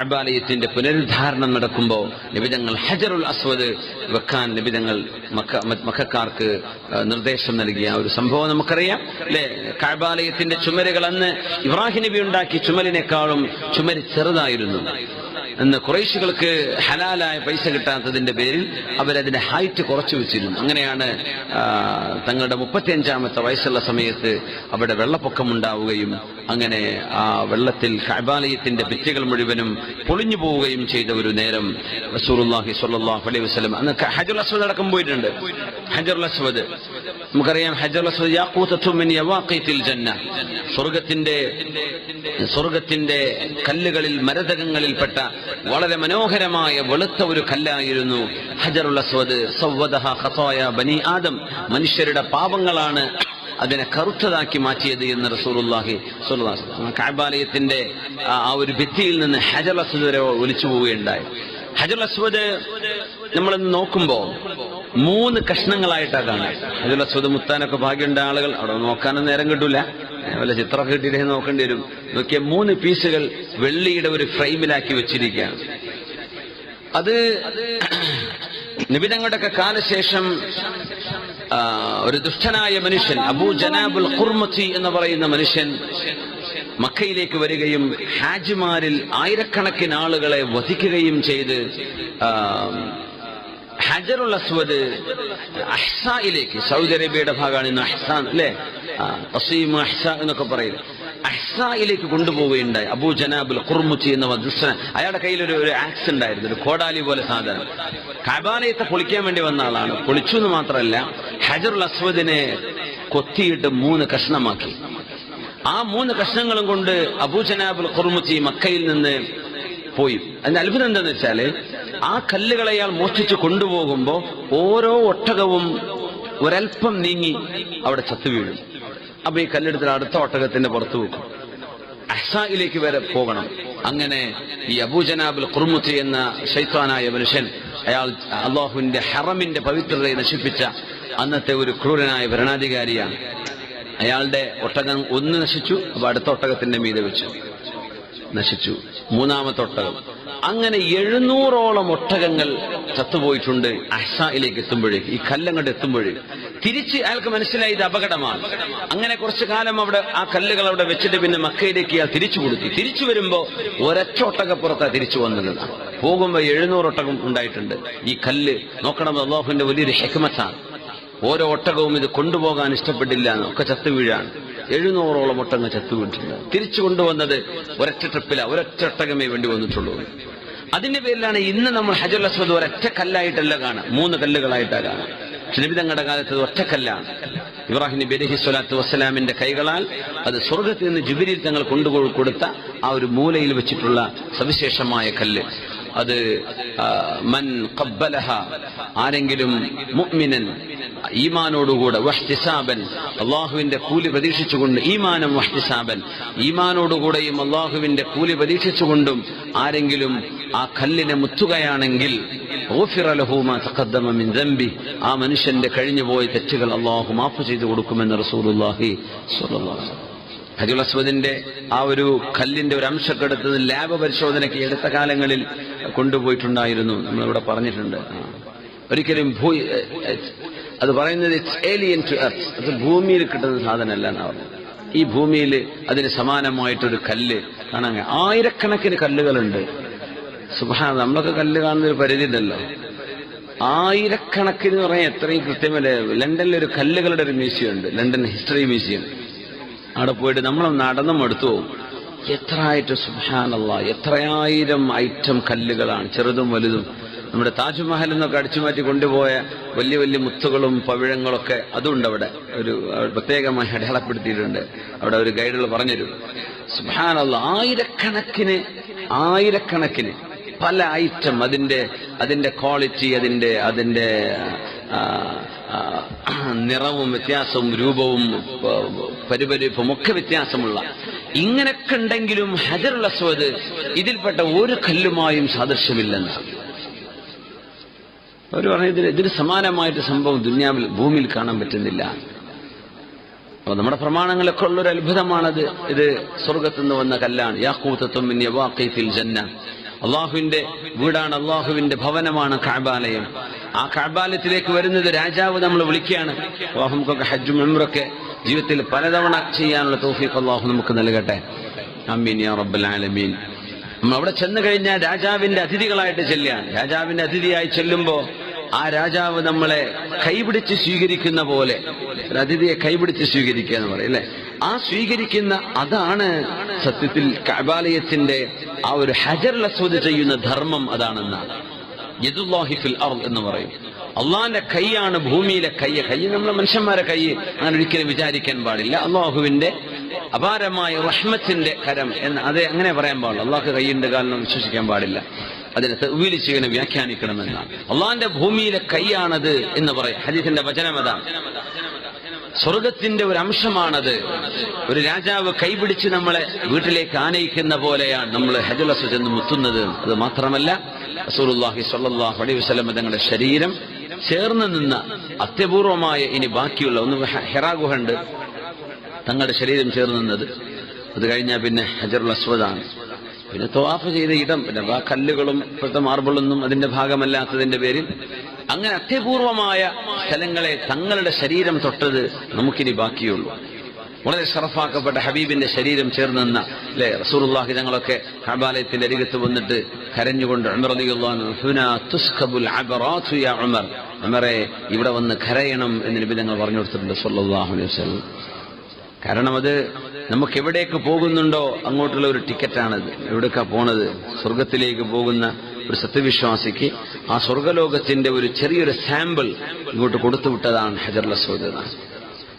അബാലയത്തിന്റെ പുനരുദ്ധാരണം നടക്കുമ്പോൾ നിബിതങ്ങൾ ഹജറുൽ അസ്വദ് വെക്കാൻ നിബിതങ്ങൾ മക്ക മക്കാർക്ക് നിർദ്ദേശം നൽകിയ ഒരു സംഭവം നമുക്കറിയാം. അല്ലെ? കഅബാലയത്തിന്റെ ചുമരുകൾ അന്ന് ഇബ്രാഹിം നബി ഉണ്ടാക്കിയ ചുമലിനേക്കാളും ചുമര് ചെറുതായിരുന്നു. എന്ന് കുറേശികൾക്ക് ഹലാലായ പൈസ കിട്ടാത്തതിന്റെ പേരിൽ അവരതിന്റെ ഹൈറ്റ് കുറച്ചു വെച്ചിരുന്നു. അങ്ങനെയാണ് തങ്ങളുടെ മുപ്പത്തിയഞ്ചാമത്തെ വയസ്സുള്ള സമയത്ത് അവിടെ വെള്ളപ്പൊക്കം ഉണ്ടാവുകയും അങ്ങനെ ആ വെള്ളത്തിൽ കഅബാലയത്തിന്റെ ഭിത്തികൾ മുഴുവനും പൊളിഞ്ഞു പോവുകയും ചെയ്ത ഒരു നേരം റസൂലുള്ളാഹി സ്വല്ലല്ലാഹു അലൈഹി വസ്ലം അന്ന് ഹജറുൽ അസ്വദ് അടക്കം പോയിട്ടുണ്ട്. ഹജറുൽ അസ്വദ്. നമുക്കറിയാം ഹജറുൽ അസ്വദ് യാഖൂതത്തു മിൻ യവാഖീത്തിൽ ജന്ന. സ്വർഗത്തിന്റെ സ്വർഗത്തിന്റെ കല്ലുകളിൽ മരതകങ്ങളിൽപ്പെട്ട വളരെ മനോഹരമായ വെളുത്ത ഒരു കല്ലായിരുന്നു ഹജറുൽ അസ്വദ്. സവ്വദഹ ഖതായ ബനി ആദം. മനുഷ്യരുടെ പാപങ്ങളാണ് അതിനെ കറുത്തതാക്കി മാറ്റിയത് എന്ന് റസൂലുള്ളാഹി കാബാലയത്തിന്റെ ആ ഒരു ഭിത്തിയിൽ നിന്ന് ഹജർ അസ്വദ് വരെ ഒലിച്ചു പോവുകയുണ്ടായി. ഹജർ അസ്വദ് നമ്മൾ നോക്കുമ്പോ മൂന്ന് കഷ്ണങ്ങളായിട്ടാണ് കാണാം ഹജർ അസ്വദ് മുത്താനൊക്കെ ഭാഗ്യമുണ്ട ആളുകൾ. അവിടെ നോക്കാനും നേരം കിട്ടൂല. വല്ല ചിത്രമൊക്കെ കിട്ടിയിട്ടേ നോക്കേണ്ടി വരും. നോക്കിയ മൂന്ന് പീസുകൾ വെള്ളിയുടെ ഒരു ഫ്രെയിമിലാക്കി വെച്ചിരിക്കുകയാണ്. അത് നിബിതങ്ങളുടെയൊക്കെ കാലശേഷം ഒരു ദുഷ്ടനായ മനുഷ്യൻ അബൂ ജനാബുൽ ഖുർമത്തി എന്ന് പറയുന്ന മനുഷ്യൻ മക്കയിലേക്ക് വരികയും ഹാജിമാരിൽ ആയിരക്കണക്കിന് ആളുകളെ വധിക്കുകയും ചെയ്ത് ഹജറുൽ അസ്വദ് അഹ്സായിലേക്ക് സൗദി അറേബ്യയുടെ ഭാഗമാണ് ഇന്ന് അഹ്സാൻ അല്ലേ? അസീം അഹ്സ എന്നൊക്കെ പറയും. അഹ്സായിലേക്ക് കൊണ്ടുപോവുകയുണ്ടായി. അബൂ ജനാബുൽ ഖുർമുച്ചി എന്ന ദുഷ്ടന അയാളുടെ കയ്യിൽ ഒരു ഒരു ആക്സ് ഉണ്ടായിരുന്നു ഒരു കോടാലി പോലെ സാധനം. കബാലയത്തെ പൊളിക്കാൻ വേണ്ടി വന്ന ആളാണ്. പൊളിച്ചു എന്ന് മാത്രമല്ല ഹജറുൽ അസ്വദിനെ കൊത്തിയിട്ട് മൂന്ന് കഷ്ണമാക്കി. ആ മൂന്ന് കഷ്ണങ്ങളും കൊണ്ട് അബൂ ജനാബുൽ ഖുർമുച്ചി മക്കയിൽ നിന്ന് പോയി. അതിന്റെ അത്ഭുതം എന്താണെന്ന് വെച്ചാൽ ആ കല്ലുകളെ അയാൾ മോഷ്ടിച്ച് കൊണ്ടുപോകുമ്പോ ഓരോ ഒട്ടകവും ഒരൽപ്പം നീങ്ങി അവിടെ ചത്തു വീഴും. അപ്പൊ ഈ കല്ലെടുത്തിട്ട് അടുത്ത ഒട്ടകത്തിന്റെ പുറത്തു വെക്കും. അഹ്സായിലേക്ക് വരെ പോകണം. അങ്ങനെ ഈ അബൂജനാബുൽ ഖുർമുത്തി എന്ന ശൈത്താനായ മനുഷ്യൻ അയാൾ അള്ളാഹുവിന്റെ ഹറമിന്റെ പവിത്രതയെ നശിപ്പിച്ച അന്നത്തെ ഒരു ക്രൂരനായ ഭരണാധികാരിയാണ്. അയാളുടെ ഒട്ടകം ഒന്ന് നശിച്ചു അപ്പൊ അടുത്ത ഒട്ടകത്തിന്റെ മീതെ വെച്ചു. നശിച്ചു. മൂന്നാമത്തെ ഒട്ടകം. അങ്ങനെ എഴുന്നൂറോളം ഒട്ടകങ്ങൾ ചത്തുപോയിട്ടുണ്ട് അഹ്സായിലേക്ക് എത്തുമ്പോഴേക്ക്. ഈ കല്ലങ്ങോട്ട് എത്തുമ്പോഴേക്ക്. തിരിച്ച് അയാൾക്ക് മനസ്സിലായി ഇത് അപകടമാണ്. അങ്ങനെ കുറച്ചു കാലം അവിടെ ആ കല്ലുകൾ അവിടെ വെച്ചിട്ട് പിന്നെ മക്കയിലേക്ക് ഇയാൾ തിരിച്ചു കൊടുത്തു. തിരിച്ചു വരുമ്പോ ഒരൊറ്റ പുറത്താ തിരിച്ചു വന്നത്. പോകുമ്പോ എഴുന്നൂറ് ഒട്ടകം ഉണ്ടായിട്ടുണ്ട്. ഈ കല്ല് നോക്കണം അള്ളാഹുവിന്റെ വലിയൊരു ഹെക്മത്താണ്. ഓരോ ഒട്ടകവും ഇത് കൊണ്ടുപോകാൻ ഇഷ്ടപ്പെട്ടില്ല എന്നൊക്കെ ചത്തു വീഴാണ്. എഴുന്നൂറോളം ഒട്ടകം ചത്തു വീണിട്ടുണ്ട് തിരിച്ചു കൊണ്ടുവന്നത് ഒരൊറ്റ ട്രിപ്പില. ഒരൊറ്റ ഒട്ടകമേ വേണ്ടി വന്നിട്ടുള്ളൂ. അതിന്റെ പേരിലാണ് ഇന്ന് നമ്മൾ ഹജുൽ അസ്വദ് ഒരൊറ്റ കല്ലായിട്ടല്ല കാണാം മൂന്ന് കല്ലുകളായിട്ടാണ് കാണാം ക്ഷണിതങ്ങളുടെ കാലത്ത് ഒറ്റക്കല്ലാണ്. ഇബ്രാഹിം നബി അലഹി സ്വലാത്തു വസ്സലാമിന്റെ കൈകളാൽ അത് സ്വർഗത്തിൽ നിന്ന് ജുബിരിൽ തങ്ങൾ കൊണ്ടുപോയി കൊടുത്ത ആ ഒരു മൂലയിൽ വെച്ചിട്ടുള്ള സവിശേഷമായ കല്ല്. അത് മൻ കബ്ബലഹ ആരെങ്കിലും മുഅ്മിനൻ ഈമാനോടുകൂടെ വഷ്തിസാബൻ അള്ളാഹുവിന്റെ കൂലി പ്രതീക്ഷിച്ചുകൊണ്ട് ഈമാനം വഷ്തിസാബൻ ഈമാനോടുകൂടെയും അള്ളാഹുവിന്റെ കൂലി പ്രതീക്ഷിച്ചുകൊണ്ടും ആരെങ്കിലും ആ കല്ലിനെ മുത്തുകയാണെങ്കിൽ ആ മനുഷ്യന്റെ കഴിഞ്ഞുപോയ തെറ്റുകൾ അള്ളാഹു മാഫ് ചെയ്തു കൊടുക്കുമെന്ന് അലൈഹി ഹജുൽ അസ്വദിന്റെ ആ ഒരു കല്ലിന്റെ ഒരു അംശം എടുത്തത് ലാബ് പരിശോധനയ്ക്ക് എടുത്ത കാലങ്ങളിൽ കൊണ്ടുപോയിട്ടുണ്ടായിരുന്നു. നമ്മളിവിടെ പറഞ്ഞിട്ടുണ്ട്. ഒരിക്കലും ഭൂ അത് പറയുന്നത് ഇറ്റ്സ് ഏലിയൻ ടു എർത്ത് അത് ഭൂമിയിൽ കിട്ടുന്ന സാധനമല്ല എന്നാ പറഞ്ഞത്. ഈ ഭൂമിയിൽ അതിന് സമാനമായിട്ടൊരു കല്ല് കാണാൻ. ആയിരക്കണക്കിന് കല്ലുകളുണ്ട്. സുഭാ നമ്മളൊക്കെ കല്ല് കാണുന്ന ഒരു പരിധി ഉണ്ടല്ലോ. ആയിരക്കണക്കിന് പറയാൻ എത്രയും കൃത്യമല്ല? ലണ്ടനിൽ ഒരു കല്ലുകളുടെ ഒരു മ്യൂസിയം ഉണ്ട്. London history museum. അവിടെ പോയിട്ട് നമ്മൾ നടന്നും എടുത്തു പോകും. എത്രയായിട്ട് സുഹാനല്ല എത്രയായിരം ഐറ്റം കല്ലുകളാണ് ചെറുതും വലുതും. നമ്മുടെ താജ്മഹൽ എന്നൊക്കെ അടിച്ചുമാറ്റി കൊണ്ടുപോയ വലിയ വലിയ മുത്തുകളും പവിഴങ്ങളൊക്കെ അതുണ്ട് അവിടെ ഒരു പ്രത്യേകമായി അടയാളപ്പെടുത്തിയിട്ടുണ്ട്. അവിടെ ഒരു ഗൈഡുകൾ പറഞ്ഞുതരും. സുഹാനുള്ള ആയിരക്കണക്കിന് ആയിരക്കണക്കിന് പല ഐറ്റം അതിന്റെ അതിന്റെ ക്വാളിറ്റി ആ, ആ, നിറവും വ്യത്യാസവും രൂപവും പരിപരിപ്പും ഒക്കെ വ്യത്യാസമുള്ള. ഇങ്ങനെയൊക്കെ ഉണ്ടെങ്കിലും ഹജറുള്ള സ്വത് ഇതിൽപ്പെട്ട ഒരു കല്ലുമായും സാദൃശ്യമില്ലെന്ന് അവർ പറഞ്ഞു ഇതിന് ഇതിന് സമാനമായിട്ട് സംഭവം ദുന്യാവിൽ ഭൂമിയിൽ കാണാൻ പറ്റുന്നില്ല. അപ്പൊ നമ്മുടെ പ്രമാണങ്ങളൊക്കെ ഉള്ളൊരു അത്ഭുതമാണത്. ഇത് സ്വർഗത്തു നിന്ന് വന്ന കല്ലാണ്. യാക്കൂത്തത്വം ജന്ന. അള്ളാഹുവിന്റെ വീടാണ് അള്ളാഹുവിന്റെ ഭവനമാണ് കാബാലയം. ആ കാബാലയത്തിലേക്ക് വരുന്നത് രാജാവ് നമ്മൾ വിളിക്കുകയാണ്. അള്ളാഹു നമുക്കൊക്കെ ഹജ്ജും മെമ്പറൊക്കെ ജീവിതത്തിൽ പലതവണ ചെയ്യാനുള്ള തോഫീഖ് അള്ളാഹു നമുക്ക് നൽകട്ടെ. അമീൻ യാ റബ്ബൽ ആലമീൻ. അവിടെ ചെന്നു കഴിഞ്ഞാൽ രാജാവിന്റെ അതിഥികളായിട്ട് ചെല്ലുകയാണ് രാജാവിന്റെ അതിഥിയായി ചെല്ലുമ്പോൾ ആ രാജാവ് നമ്മളെ കൈപിടിച്ച് സ്വീകരിക്കുന്ന പോലെ അതിഥിയെ കൈപിടിച്ച് സ്വീകരിക്കുക എന്ന് പറയും അല്ലെ? ആ സ്വീകരിക്കുന്ന അതാണ് സത്യത്തിൽ കബാലയത്തിന്റെ ആ ഒരു ഹജർ അസ്വദ് ചെയ്യുന്ന ധർമ്മം അതാണെന്നാണ് യദുല്ലാഹി ഫിൽ അർദ് എന്ന് പറയും. അള്ളാന്റെ കൈയാണ് ഭൂമിയിലെ കൈ. കൈ നമ്മളെ മനുഷ്യന്മാരെ കൈ. അങ്ങനെ ഒരിക്കലും വിചാരിക്കാൻ പാടില്ല. അള്ളാഹുവിന്റെ അപാരമായ റഹ്മത്തിന്റെ കരം എന്ന് അത് അങ്ങനെ പറയാൻ പാടില്ല. അള്ളാഹ് കൈയുണ്ട് കാലം വിശ്വസിക്കാൻ പാടില്ല. അതിനെ ചെയ്യണം വ്യാഖ്യാനിക്കണമെന്നാണ് അള്ളാഹിന്റെ ഭൂമിയിലെ കൈയാണത് എന്ന് പറയും. ഹദീസിന്റെ വചനമതാണ് സ്വർഗത്തിന്റെ ഒരു അംശമാണത്. ഒരു രാജാവ് കൈപിടിച്ച് നമ്മളെ വീട്ടിലേക്ക് ആനയിക്കുന്ന പോലെയാണ് നമ്മൾ ഹജുലസ് ചെന്ന് മുത്തുന്നത്. അത് മാത്രമല്ല റസൂലുള്ളാഹി സ്വല്ലല്ലാഹു അലൈഹി വസല്ലം തങ്ങളുടെ ശരീരം ചേർന്ന് നിന്ന അത്യപൂർവമായ ഇനി ബാക്കിയുള്ള ഒന്ന് ഹെറാ ഗുഹ ഉണ്ട്. തങ്ങളുടെ ശരീരം ചേർന്ന് അത് കഴിഞ്ഞാൽ പിന്നെ ഹജറുൽ അസ്വദാണ്. പിന്നെ തോവാഫ് ചെയ്ത ഇടം പിന്നെ ആ കല്ലുകളും ഇപ്പോഴത്തെ മാർബിളൊന്നും അതിന്റെ ഭാഗമല്ലാത്തതിന്റെ പേരിൽ അങ്ങനെ അത്യപൂർവമായ സ്ഥലങ്ങളെ തങ്ങളുടെ ശരീരം തൊട്ടത് നമുക്കിനി ബാക്കിയുള്ളൂ. വളരെ ഷറഫാക്കപ്പെട്ട ഹബീബിന്റെ ശരീരം ചേർന്ന് നിന്ന അല്ലെ? റസൂറുല്ലാഹി ഞങ്ങളൊക്കെ ഹബാലയത്തിന്റെ അരികത്ത് വന്നിട്ട് കരഞ്ഞുകൊണ്ട് ഉമർ റളിയല്ലാഹു അൻഹു, "ഹുനാ തുസ്കബുൽ അബറാത്തു യാ ഉമർ. ഉമറെ ഇവിടെ വന്ന് കരയണം എന്ന് നബി ഞങ്ങൾ പറഞ്ഞു കൊടുത്തിട്ടുണ്ട് സല്ലല്ലാഹു അലൈഹി വസല്ലം. കാരണം അത് നമുക്ക് എവിടേക്ക് പോകുന്നുണ്ടോ അങ്ങോട്ടുള്ള ഒരു ടിക്കറ്റാണത് എവിടേക്കാ പോണത്? സ്വർഗത്തിലേക്ക് പോകുന്ന ഒരു സത്യവിശ്വാസിക്ക് ആ സ്വർഗലോകത്തിന്റെ ഒരു ചെറിയൊരു സാമ്പിൾ ഇങ്ങോട്ട് കൊടുത്തു വിട്ടതാണ് ഹജർ അസ്വദ്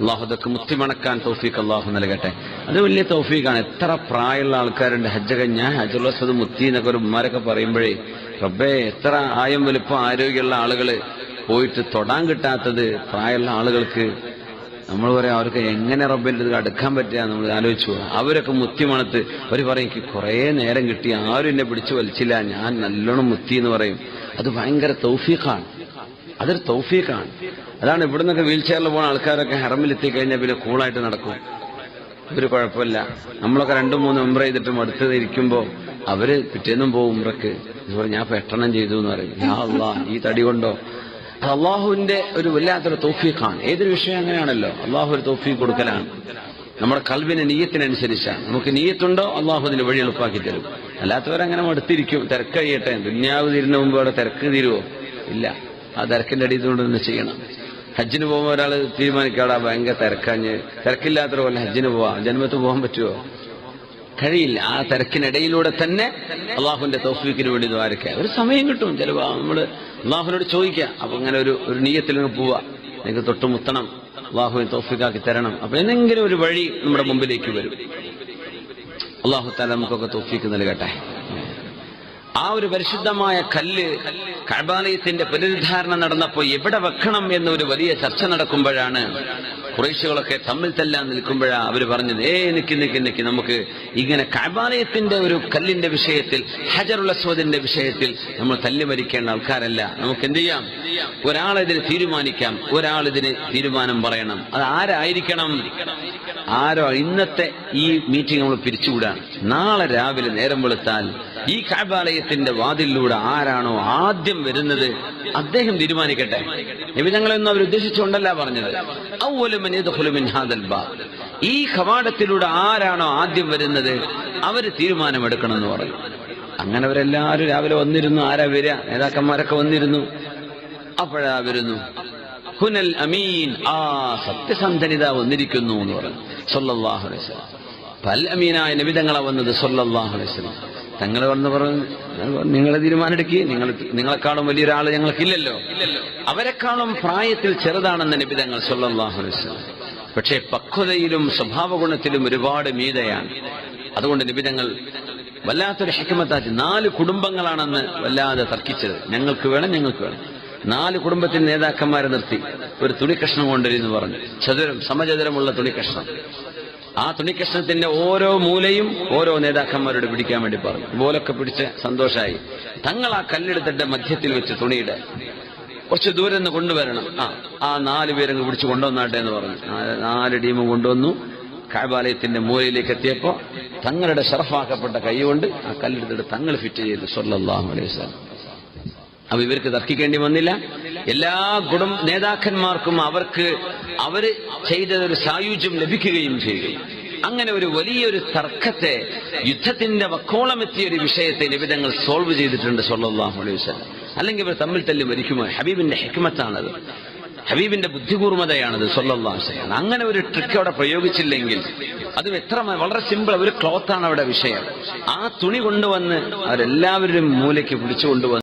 അള്ളാഹുദക്ക് മുത്തിമണക്കാൻ തൗഫീഖ് അള്ളാഹു നൽകട്ടെ. അത് വലിയ തൗഫീഖാണ്. എത്ര പ്രായമുള്ള ആൾക്കാരുണ്ട് ഹജ്ജ ഞാൻ ഹജറുൽ അസ്വദ് മുത്തി എന്നൊക്കെ ഒരു ഉമ്മാരൊക്കെ പറയുമ്പോഴേ റബ്ബേ എത്ര ആയം വലുപ്പം ആരോഗ്യമുള്ള ആളുകൾ പോയിട്ട് തൊടാൻ കിട്ടാത്തത് പ്രായമുള്ള ആളുകൾക്ക് നമ്മൾ പറയാം അവർക്ക് എങ്ങനെ റബ്ബിന്റെ അടുക്കാൻ പറ്റുക നമ്മൾ ആലോചിച്ചു പോകാം അവരൊക്കെ മുത്തി മണത്ത് അവർ പറയും എനിക്ക് കുറേ നേരം കിട്ടി ആരും എന്നെ പിടിച്ചു വലിച്ചില്ല ഞാൻ നല്ലോണം മുത്തി എന്ന് പറയും. അത് ഭയങ്കര തൗഫീഖാണ്. അതൊരു തൗഫീഖാണ്. അതാണ് ഇവിടെ നിന്നൊക്കെ വീൽ ചെയറിൽ പോകുന്ന ആൾക്കാരൊക്കെ ഹെറമിലെത്തി കഴിഞ്ഞാൽ പിന്നെ കൂളായിട്ട് നടക്കും. ഒരു കുഴപ്പമില്ല. നമ്മളൊക്കെ രണ്ടും മൂന്ന് ഉംറ ചെയ്തിട്ടും അടുത്തത് ഇരിക്കുമ്പോൾ അവർ പിറ്റേന്നും പോകും ഉമ്രക്ക് ഞാൻ പെട്ടെണ്ണം ചെയ്തു എന്ന് പറയും. ഈ തടി കൊണ്ടോ? അത് അള്ളാഹുവിന്റെ ഒരു വല്ലാത്തൊരു തൗഫീഖാണ്. ഏതൊരു വിഷയം അങ്ങനെയാണല്ലോ? അള്ളാഹു ഒരു തൗഫീഖ് കൊടുക്കലാണ്. നമ്മുടെ കൽവിന് നീയത്തിനനുസരിച്ചാണ്. നമുക്ക് നീയത്തുണ്ടോ? അള്ളാഹു അതിന് വഴി എളുപ്പാക്കി തരും. അല്ലാത്തവരങ്ങനെ മടുത്തിരിക്കും. തിരക്ക് കഴിയട്ടെ. ദുന്യാവ് തീരുന്ന മുമ്പ് അവിടെ തിരക്ക് തീരുവോ? ഇല്ല. ആ തിരക്കിന്റെ അടിയിൽ കൊണ്ട് തന്നെ ചെയ്യണം. ഹജ്ജിന് പോകുമ്പോൾ ഒരാൾ തീരുമാനിക്കാടാ ഭയങ്കര തിരക്കാഞ്ഞ് തിരക്കില്ലാത്ത ഹജ്ജിന് പോവാം. ജന്മത്ത് പോകാൻ പറ്റുമോ കഴിയില്ല. ആ തിരക്കിനിടയിലൂടെ തന്നെ അള്ളാഹുവിന്റെ തോഫീക്കിന് വേണ്ടി ദ്വാരക്കുക ഒരു സമയം കിട്ടും. ചിലപ്പോ നമ്മൾ അള്ളാഹുവിനോട് ചോദിക്കുക. അപ്പൊ അങ്ങനെ ഒരു ഒരു നീയത്തിൽ നിന്ന് പോവാ നിങ്ങൾക്ക് തൊട്ട് മുത്തണം. അള്ളാഹുവിനെ തോഫീക്കാക്കി തരണം. അപ്പൊ എന്തെങ്കിലും ഒരു വഴി നമ്മുടെ മുമ്പിലേക്ക് വരും. അള്ളാഹു താല നമുക്കൊക്കെ തൗഫീഖ് നൽകട്ടെ. ആ ഒരു പരിശുദ്ധമായ കല്ല് കഴബാലയത്തിന്റെ പുനരുദ്ധാരണം നടന്നപ്പോൾ എവിടെ വെക്കണം എന്നൊരു വലിയ ചർച്ച നടക്കുമ്പോഴാണ് കുറേശികളൊക്കെ തമ്മിൽ തല്ലാൻ നിൽക്കുമ്പോഴാണ് അവർ പറഞ്ഞത് ഏ നിക്ക് നിക്ക് നിക്ക് നമുക്ക് ഇങ്ങനെ കഴബാലയത്തിന്റെ ഒരു കല്ലിന്റെ വിഷയത്തിൽ ഹജറുൽ അസ്വദിന്റെ വിഷയത്തിൽ നമ്മൾ തല്ലി മരിക്കേണ്ട ആൾക്കാരല്ല. നമുക്ക് എന്ത് ചെയ്യാം? ഒരാളിതിന് തീരുമാനിക്കാം ഒരാളിതിന് തീരുമാനം പറയണം. അത് ആരായിരിക്കണം? ആരോ ഇന്നത്തെ ഈ മീറ്റിംഗ് നമ്മൾ പിരിച്ചുവിടാം നാളെ രാവിലെ നേരം വെളുത്താൽ ഈ കാബാലയത്തിന്റെ വാതിലൂടെ ആരാണോ ആദ്യം വരുന്നത് അദ്ദേഹം തീരുമാനിക്കട്ടെ. നബി ഞങ്ങളൊന്നും അവർ ഉദ്ദേശിച്ചുകൊണ്ടല്ല പറഞ്ഞത്. ഈ കവാടത്തിലൂടെ ആരാണോ ആദ്യം വരുന്നത് അവർ തീരുമാനമെടുക്കണം എന്ന് പറഞ്ഞു. അങ്ങനെ അവരെല്ലാവരും രാവിലെ വന്നിരുന്നു. ആരാ വരിക? നേതാക്കന്മാരൊക്കെ വന്നിരുന്നു. അപ്പോഴാ വരുന്നു. ഹുനൽ അമീൻ. ആ സത്യസന്ധനിത വന്നിരിക്കുന്നു എന്ന് പറഞ്ഞു. സല്ലല്ലാഹു അലൈഹി പൽ അമീനായ നബിതങ്ങളെ വന്നത് സല്ലല്ലാഹു അലൈഹി തങ്ങൾ വന്ന് പറഞ്ഞു നിങ്ങളെ തീരുമാനമെടുക്കുക നിങ്ങൾ നിങ്ങളെക്കാളും വലിയൊരാൾ ഞങ്ങൾക്കില്ലല്ലോ. അവരെക്കാളും പ്രായത്തിൽ ചെറുതാണെന്ന് നബി തങ്ങൾ വസല്ലം പക്ഷേ പക്വതയിലും സ്വഭാവഗുണത്തിലും ഒരുപാട് മീതയാണ്. അതുകൊണ്ട് നിബിതങ്ങൾ വല്ലാത്തൊരു ഹിക്കമത്താച്ച് നാല് കുടുംബങ്ങളാണെന്ന് വല്ലാതെ തർക്കിച്ചത്. ഞങ്ങൾക്ക് വേണം ഞങ്ങൾക്ക് വേണം. നാല് കുടുംബത്തിൽ നേതാക്കന്മാരെ നിർത്തി. ഒരു തുണിക്കഷ്ണം കൊണ്ടുവരുന്നു പറഞ്ഞു. ചതുരം സമചതുരമുള്ള തുണിക്കഷ്ണം. ആ തുണിക്കഷ്ണത്തിന്റെ ഓരോ മൂലയും ഓരോ നേതാക്കന്മാരോട് പിടിക്കാൻ വേണ്ടി പറഞ്ഞു. ഇതുപോലൊക്കെ പിടിച്ച് സന്തോഷമായി തങ്ങൾ ആ കല്ലെടുത്തിട്ട് മധ്യത്തിൽ വെച്ച് തുണിയുടെ. കുറച്ച് ദൂരെ നിന്ന് കൊണ്ടുവരണം. ആ ആ നാല് പേരങ്ങ് പിടിച്ച് കൊണ്ടുവന്നാട്ടെ എന്ന് പറഞ്ഞു. നാല് ടീമും കൊണ്ടുവന്നു. കായബാലയത്തിന്റെ മൂലയിലേക്ക് എത്തിയപ്പോ തങ്ങളുടെ ഷറഫാക്കപ്പെട്ട കൈകൊണ്ട് ആ കല്ലെടുത്തിട്ട് തങ്ങൾ ഫിറ്റ് ചെയ്തു. സ്വല്ലാഹു അലൈഹി വസല്ലം. അപ്പൊ ഇവർക്ക് തർക്കിക്കേണ്ടി വന്നില്ല. എല്ലാ കുടുംബ നേതാക്കന്മാർക്കും അവർക്ക് അവർ ചെയ്തതൊരു സായുജ്യം ലഭിക്കുകയും ചെയ്യുകയും അങ്ങനെ ഒരു വലിയൊരു തർക്കത്തെ യുദ്ധത്തിന്റെ വക്കോളമെത്തിയ ഒരു വിഷയത്തെ നിബിധങ്ങൾ സോൾവ് ചെയ്തിട്ടുണ്ട് സൊല്ലാഹു അലൈഹി വസല്ലം. അല്ലെങ്കിൽ ഇവർ തമ്മിൽ തല്ലി മരിക്കുമോ? ഹബീബിന്റെ ഹെക്മത്താണത്. ഹബീബിന്റെ ബുദ്ധിപൂർവതയാണത് സല്ലല്ലാഹു അലൈഹി അങ്ങനെ ഒരു ട്രിക്ക് അവിടെ പ്രയോഗിച്ചില്ലെങ്കിൽ അത് എത്ര വളരെ സിമ്പിൾ ഒരു ക്ലോത്താണ് അവിടെ വിഷയം. ആ തുണി കൊണ്ടുവന്ന് അവരെല്ലാവരും മൂലയ്ക്ക് പിടിച്ചു കൊണ്ടുവന്ന്